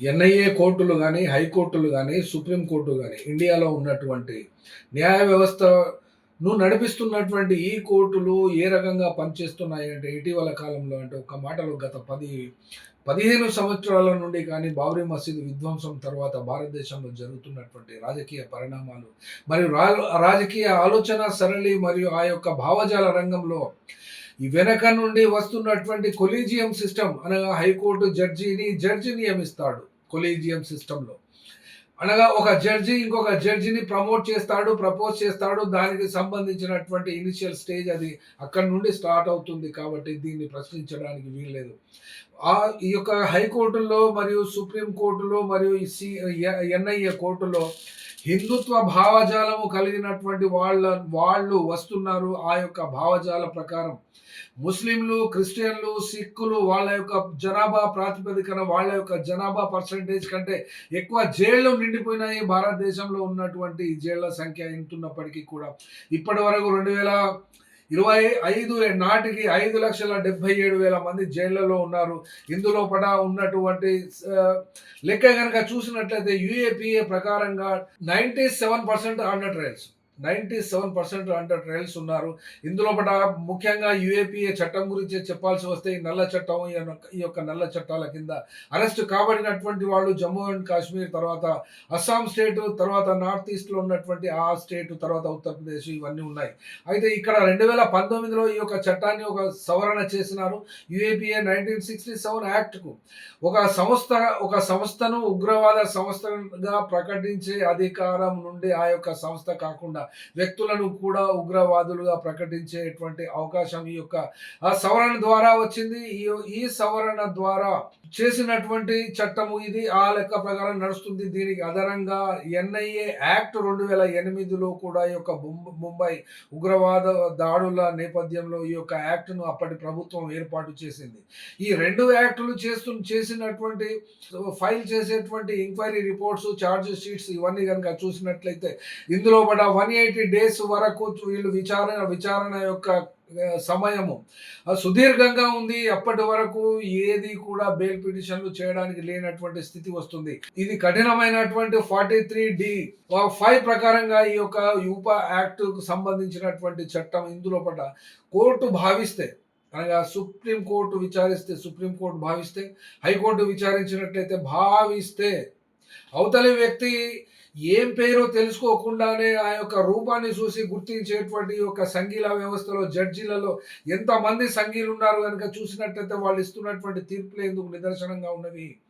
NIA కోర్టులు కానీ హైకోర్టులు కానీ సుప్రీంకోర్టు కానీ ఇండియాలో ఉన్నటువంటి న్యాయ వ్యవస్థను నడిపిస్తున్నటువంటి ఈ కోర్టులు ఏ రకంగా పనిచేస్తున్నాయి అంటే ఇటీవల కాలంలో అంటే ఒక మాటలో గత పది పదిహేను సంవత్సరాల నుండి కానీ బాబ్రీ మసీదు విధ్వంసం తర్వాత భారతదేశంలో జరుగుతున్నటువంటి రాజకీయ పరిణామాలు మరియు రా- రాజకీయ ఆలోచన సరళి మరియు ఆ యొక్క భావజాల రంగంలో వెనక నుండి వస్తున్నటువంటి కొలీజియం సిస్టమ్ అనగా హైకోర్టు జడ్జిని జడ్జి నియమిస్తాడు కొలీజియం సిస్టంలో. అనగా ఒక జడ్జి ఇంకొక జడ్జిని ప్రమోట్ చేస్తాడు ప్రపోజ్ చేస్తాడు దానికి సంబంధించినటువంటి ఇనిషియల్ స్టేజ్ అది అక్కడ నుండి స్టార్ట్ అవుతుంది కాబట్టి దీన్ని ప్రశ్నించడానికి వీల్లేదు. ఆ ఈ యొక్క హైకోర్టులో మరియు సుప్రీం కోర్టులో మరియు సి ఎన్ఐఏ కోర్టులో హిందుత్వ భావజాలము కలిగినటువంటి వాళ్ళ వాళ్ళు వస్తున్నారు ఆ యొక్క భావజాల ప్రకారం. ముస్లింలు క్రిస్టియన్లు సిక్కులు వాళ్ళ యొక్క జనాభా ప్రాతిపదికన వాళ్ళ యొక్క జనాభా పర్సంటేజ్ కంటే ఎక్కువ జైళ్ళు నిండిపోయినాయి. భారతదేశంలో ఉన్నటువంటి జైళ్ళ సంఖ్య ఎంతున్నప్పటికీ కూడా. ఇప్పటి వరకు రెండు వేల ఇరవై ఐదు నాటికి ఐదు లక్షల డెబ్బై ఏడు వేల మంది జైళ్ళలో ఉన్నారు. ఇందులో పడ ఉన్నటువంటి లెక్క కనుక చూసినట్లయితే యూఏపీఏ ప్రకారంగా ninety seven percent under trials ninety seven percent అంటే ట్రయల్స్ ఉన్నారు. ఇందులో పట ముఖ్యంగా యూఏపీఏ చట్టం గురించి చెప్పాల్సి వస్తే ఈ నల్ల చట్టం ఈ యొక్క- ఈ యొక్క నల్ల చట్టాల కింద అరెస్ట్ కాబడినటువంటి వాళ్ళు జమ్మూ అండ్ కాశ్మీర్ తర్వాత అస్సాం స్టేట్ తర్వాత నార్త్ ఈస్ట్లో ఉన్నటువంటి ఆ స్టేట్ తర్వాత ఉత్తరప్రదేశ్ ఇవన్నీ ఉన్నాయి. అయితే ఇక్కడ రెండు వేల పంతొమ్మిదిలో ఈ యొక్క చట్టాన్ని ఒక సవరణ చేసినారు యూఏపీఏ నైన్టీన్ సిక్స్టీ సెవెన్ యాక్ట్కు. ఒక సంస్థ ఒక సంస్థను ఉగ్రవాద సంస్థగా ప్రకటించే అధికారం నుండి ఆ యొక్క సంస్థ కాకుండా వ్యక్తులను కూడా ఉగ్రవాదులుగా ప్రకటించేటువంటి అవకాశం ఈ యొక్క ఆ సవరణ ద్వారా వచ్చింది. ఈ ఈ సవరణ ద్వారా చేసినటువంటి చట్టము ఇది. ఆ లెక్క ప్రకారం నడుస్తుంది. దీనికి అదనంగా ఎన్ఐఏ యాక్ట్ రెండు వేల ఎనిమిదిలో కూడా ఈ యొక్క ముంబై ఉగ్రవాద దాడుల నేపథ్యంలో ఈ యొక్క యాక్ట్ను అప్పటి ప్రభుత్వం ఏర్పాటు చేసింది. ఈ రెండు యాక్టులు చేస్తు చేసినటువంటి ఫైల్ చేసేటువంటి ఎంక్వైరీ రిపోర్ట్స్ ఛార్జ్ షీట్స్ ఇవన్నీ కనుక చూసినట్లయితే ఇందులో పడ వన్ ఎయిటీ డేస్ వరకు వీళ్ళు విచారణ విచారణ యొక్క సమయము. సుదీర్ఘంగా ఉంది. అప్పటి వరకు ఏది కూడా బెయిల్ పిటిషన్లు చేయడానికి లేనటువంటి స్థితి వస్తుంది. ఇది కఠినమైనటువంటి ఫార్టీ త్రీ డి ఫైవ్ ప్రకారంగా ఈ యొక్క యూప యాక్ట్కు సంబంధించినటువంటి చట్టం ఇందులో పట కోర్టు భావిస్తే అనగా సుప్రీం కోర్టు విచారిస్తే సుప్రీం కోర్టు భావిస్తే హైకోర్టు విచారించినట్లయితే భావిస్తే అవతలి వ్యక్తి ఏం పేరో తెలుసుకోకుండానే ఆ యొక్క రూపాన్ని చూసి గుర్తించేటువంటి యొక్క సంఘీల వ్యవస్థలో జడ్జీలలో ఎంతమంది సంఘీలు ఉన్నారు కనుక చూసినట్లయితే వాళ్ళు ఇస్తున్నటువంటి తీర్పులు ఎందుకు నిదర్శనంగా ఉన్నవి?